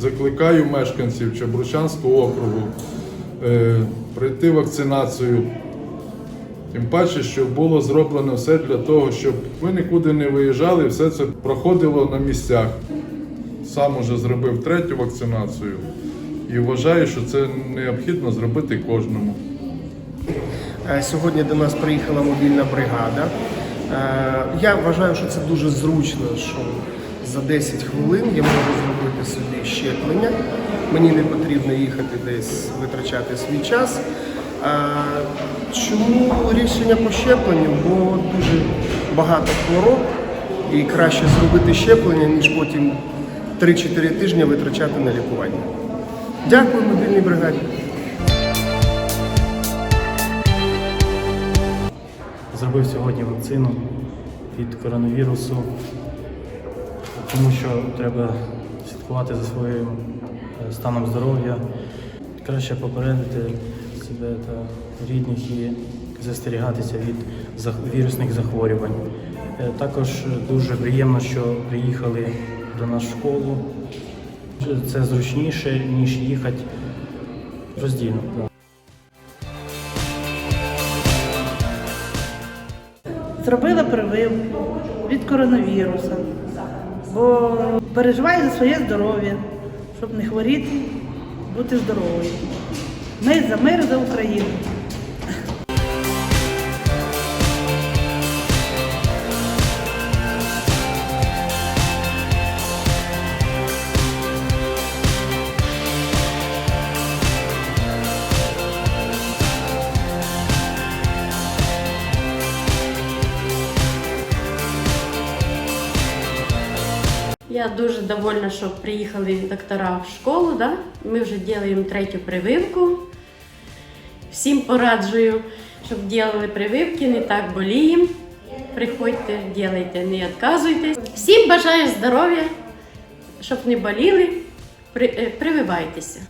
закликаю мешканців Чебручанського округу е, пройти вакцинацію. Тим паче, що було зроблено все для того, щоб ви нікуди не виїжджали, все це проходило на місцях. Сам уже зробив третю вакцинацію і вважаю, що це необхідно зробити кожному. Е, Сьогодні до нас приїхала мобільна бригада. Е, Я вважаю, що це дуже зручно, що за 10 хвилин я можу зробити собі щеплення. Мені не потрібно їхати десь витрачати свій час. Чому рішення по щепленню? Бо дуже багато хвороб і краще зробити щеплення, ніж потім 3-4 тижні витрачати на лікування. Дякую мобільній бригаді. Зробив сьогодні вакцину від коронавірусу, тому що треба слідкувати за своїм е, станом здоров'я, краще попередити себе та рідних і застерігатися від вірусних захворювань. Е, Також дуже приємно, що приїхали до нас в школу. Це зручніше, ніж їхати роздільно. да. зробила прививку від коронавірусу, бо переживаю за своє здоров'я, щоб не хворіти, бути здоровою. Ми за мир за Україну. Я дуже довольна, що приїхали доктора в школу. Да? Ми вже робимо третю прививку. Всім пораджую, щоб робили прививки, не так боліємо. Приходьте, робіть, не відказуйтесь. Всім бажаю здоров'я, щоб не боліли, е, прививайтеся.